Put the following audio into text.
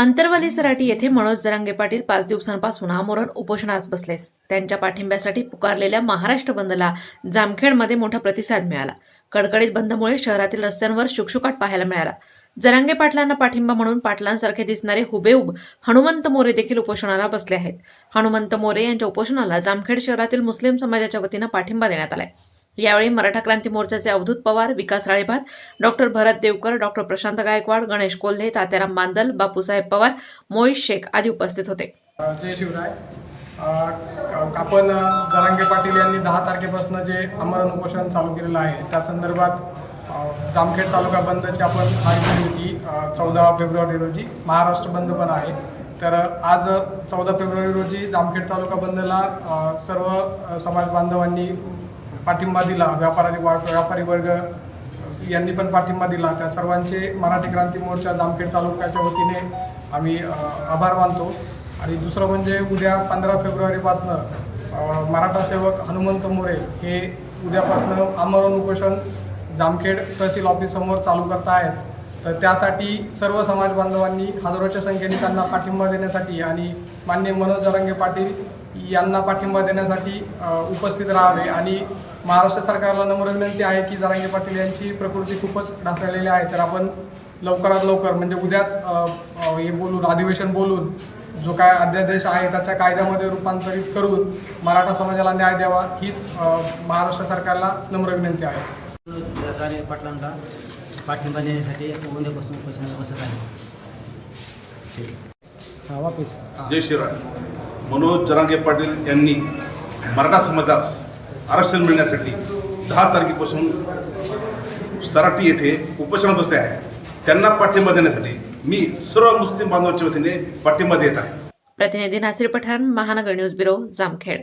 अंतरवाली सराटी येथे मनोज जरांगे पाटील पाच दिवसांपासून आमरण उपोषणास बसलेस. त्यांच्या पाठिंब्यासाठी पुकारलेल्या महाराष्ट्र बंदला जामखेडमध्ये मोठा प्रतिसाद मिळाला. कडकडीत बंदमुळे शहरातील रस्त्यांवर शुकशुकाट पाहायला मिळाला. जरांगे पाटलांना पाठिंबा म्हणून पाटलांसारखे दिसणारे हुबेहूब हनुमंत मोरे देखील उपोषणाला बसले आहेत. हनुमंत मोरे यांच्या उपोषणाला जामखेड शहरातील मुस्लिम समाजाच्या वतीनं पाठिंबा देण्यात आलाय. यावेळी मराठा क्रांती मोर्चाचे अवधूत पवार विकास राळेभात डॉक्टर भरत देवकर डॉक्टर प्रशांत गायकवाड गणेश कोल्हे तात्याराम बांदल बापूसाहेब पवार मोहित शेख आदी उपस्थित होते. जय शिवराय. आपण अ, जरांगे पाटील यांनी दहा तारखेपासून जे आमरण उपोषण चालू केलेलं आहे त्या संदर्भात जामखेड तालुका बंदची आपण माहिती होती चौदा फेब्रुवारी रोजी महाराष्ट्र बंद पण आहे. तर आज चौदा फेब्रुवारी रोजी जामखेड तालुका बंदला सर्व समाज बांधवांनी पाठिंबा दिला. व्यापारी वा- व्यापारी वर्ग यांनी पण पाठिंबा दिला. त्या सर्वांचे मराठी क्रांती मोर्चा जामखेड तालुक्याच्या वतीने आम्ही आभार मानतो. आणि दुसरं म्हणजे उद्या पंधरा फेब्रुवारीपासनं मराठा सेवक हनुमंत मोरे हे उद्यापासनं आमरण उपोषण जामखेड तहसील ऑफिससमोर चालू करत आहेत. तर त्यासाठी सर्व समाज बांधवांनी हजारोच्या संख्येने त्यांना पाठिंबा देण्यासाठी आणि माननीय मनोज जरांगे पाटील यांना पाठिंबा देण्यासाठी उपस्थित राहावे. आणि महाराष्ट्र सरकारला नम्र विनंती आहे की जरांगे पाटील यांची प्रकृती खूपच ढासळलेली आहे. तर आपण लवकरात लवकर म्हणजे उद्याच हे बोलून अधिवेशन बोलून जो काय अध्यादेश आहे त्याच्या कायद्यामध्ये रूपांतरित करून मराठा समाजाला न्याय द्यावा हीच महाराष्ट्र सरकारला नम्र विनंती आहे. पाठिंबा देण्यासाठी उद्यापासून बसत आहे. जय शिवराय मनोज जरांगे पाटील यांनी मराठा समाजास आरक्षण मिळण्यासाठी दहा तारखेपासून सराटी येथे उपोषण बसले आहे. त्यांना पाठिंबा देण्यासाठी मी सर्व मुस्लिम बांधवांच्या वतीने पाठिंबा देत आहे. प्रतिनिधी नासिर पठाण महानगर न्यूज ब्युरो जामखेड.